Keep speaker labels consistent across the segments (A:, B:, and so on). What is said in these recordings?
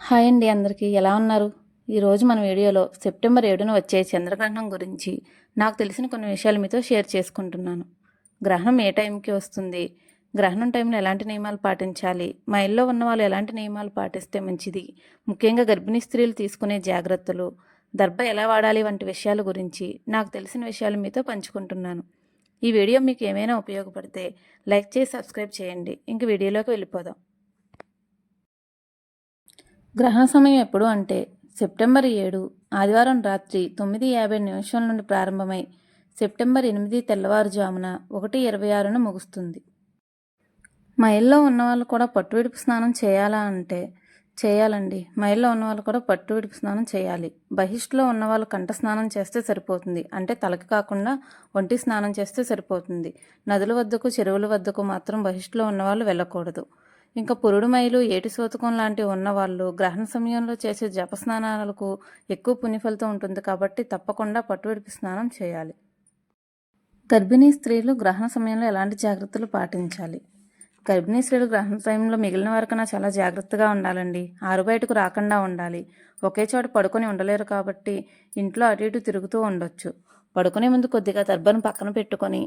A: Hi అండి అందరికీ. ఎలా ఉన్నారు? ఈరోజు మన వీడియోలో సెప్టెంబర్ ఏడున వచ్చే చంద్రగ్రహణం గురించి నాకు తెలిసిన కొన్ని విషయాలు మీతో షేర్ చేసుకుంటున్నాను. గ్రహణం ఏ టైంకి వస్తుంది? గ్రహణం టైంలో ఎలాంటి నియమాలు పాటించాలి? మా ఇల్లో ఉన్న వాళ్ళు ఎలాంటి నియమాలు పాటిస్తే మంచిది? ముఖ్యంగా గర్భిణీ స్త్రీలు తీసుకునే జాగ్రత్తలు దర్భ ఎలా వాడాలి వంటి విషయాల గురించి నాకు తెలిసిన విషయాలు మీతో పంచుకుంటున్నాను. ఈ వీడియో మీకు ఏమైనా ఉపయోగపడితే లైక్ చేసి సబ్స్క్రైబ్ చేయండి. ఇంక వీడియోలోకి వెళ్ళిపోదాం. గ్రహణ సమయం ఎప్పుడు అంటే సెప్టెంబర్ ఏడు ఆదివారం రాత్రి తొమ్మిది యాభై నిమిషాల నుండి ప్రారంభమై సెప్టెంబర్ ఎనిమిది తెల్లవారుజామున ఒకటి ఇరవై ఆరున ముగుస్తుంది. మైల్లో ఉన్నవాళ్ళు కూడా పట్టు విడుపు స్నానం చేయాలా అంటే చేయాలండి. మైల్లో ఉన్నవాళ్ళు కూడా పట్టు విడుపు స్నానం చేయాలి. బహిష్లో ఉన్నవాళ్ళు కంఠ స్నానం చేస్తే సరిపోతుంది. అంటే తలకి కాకుండా ఒంటి స్నానం చేస్తే సరిపోతుంది. నదుల వద్దకు చెరువుల వద్దకు మాత్రం బహిష్లో ఉన్నవాళ్ళు వెళ్ళకూడదు. ఇంకా పురుడు మైలు ఏటి సోతకం లాంటివి ఉన్నవాళ్ళు గ్రహణ సమయంలో చేసే జపస్నానాలకు ఎక్కువ పుణ్యఫలితం ఉంటుంది కాబట్టి తప్పకుండా పట్టువిడిపి స్నానం చేయాలి. గర్భిణీ స్త్రీలు గ్రహణ సమయంలో ఎలాంటి జాగ్రత్తలు పాటించాలి? గర్భిణీ స్త్రీలు గ్రహణ సమయంలో మిగిలిన వరకన్నా చాలా జాగ్రత్తగా ఉండాలండి. ఆరు బయటకు రాకుండా ఉండాలి. ఒకే చోట పడుకొని ఉండలేరు కాబట్టి ఇంట్లో అటు ఇటు తిరుగుతూ ఉండొచ్చు. పడుకునే ముందు కొద్దిగా దర్భను పక్కన పెట్టుకొని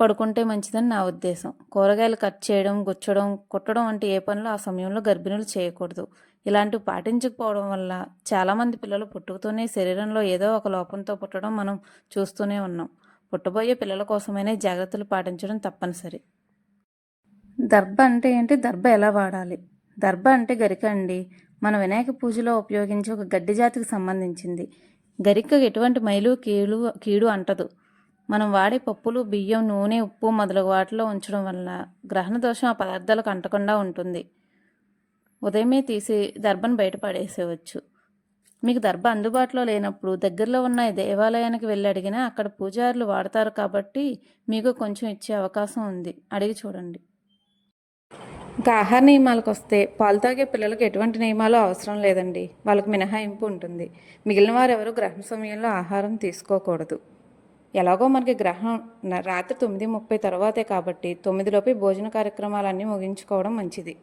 A: పడుకుంటే మంచిదని నా ఉద్దేశం. కూరగాయలు కట్ చేయడం గుచ్చడం కుట్టడం వంటి ఏ పనులు ఆ సమయంలో గర్భిణులు చేయకూడదు. ఇలాంటివి పాటించకపోవడం వల్ల చాలామంది పిల్లలు పుట్టుకతోనే శరీరంలో ఏదో ఒక లోపంతో పుట్టడం మనం చూస్తూనే ఉన్నాం. పుట్టబోయే పిల్లల కోసమైనా జాగ్రత్తలు పాటించడం తప్పనిసరి. దర్భ అంటే ఏంటి? దర్భ ఎలా వాడాలి? దర్భ అంటే గరిక అండి. మన వినాయక పూజలో ఉపయోగించే ఒక గడ్డి జాతికి సంబంధించింది. గరిక ఎటువంటి మైలు కీడు కీడు అంటదు. మనం వాడే పప్పులు బియ్యం నూనె ఉప్పు మొదలగు వాటిలో ఉంచడం వల్ల గ్రహణ దోషం ఆ పదార్థాలకు అంటకుండా ఉంటుంది. ఉదయమే తీసి దర్భను బయటపడేసేవచ్చు మీకు దర్భ అందుబాటులో లేనప్పుడు దగ్గరలో ఉన్న దేవాలయానికి వెళ్ళి అడిగినా అక్కడ పూజారులు వాడతారు కాబట్టి మీకు కొంచెం ఇచ్చే అవకాశం ఉంది. అడిగి చూడండి. ఇంకా ఆహార నియమాలకు వస్తే పాలు తాగే పిల్లలకు ఎటువంటి నియమాలు అవసరం లేదండి. వాళ్ళకు మినహాయింపు ఉంటుంది. మిగిలిన వారెవరూ ఎవరు గ్రహణ సమయంలో ఆహారం తీసుకోకూడదు. ఎలాగో మనకి గ్రహం రాత్రి తొమ్మిది ముప్పై తర్వాతే కాబట్టి తొమ్మిదిలోపే భోజన కార్యక్రమాలన్నీ ముగించుకోవడం మంచిది.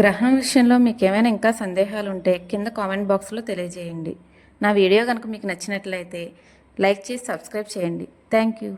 A: గ్రహణం విషయంలో మీకు ఏమైనా ఇంకా సందేహాలు ఉంటే కింద కామెంట్ బాక్స్లో తెలియజేయండి. నా వీడియో కనుక మీకు నచ్చినట్లయితే లైక్ చేసి సబ్స్క్రైబ్ చేయండి. Thank you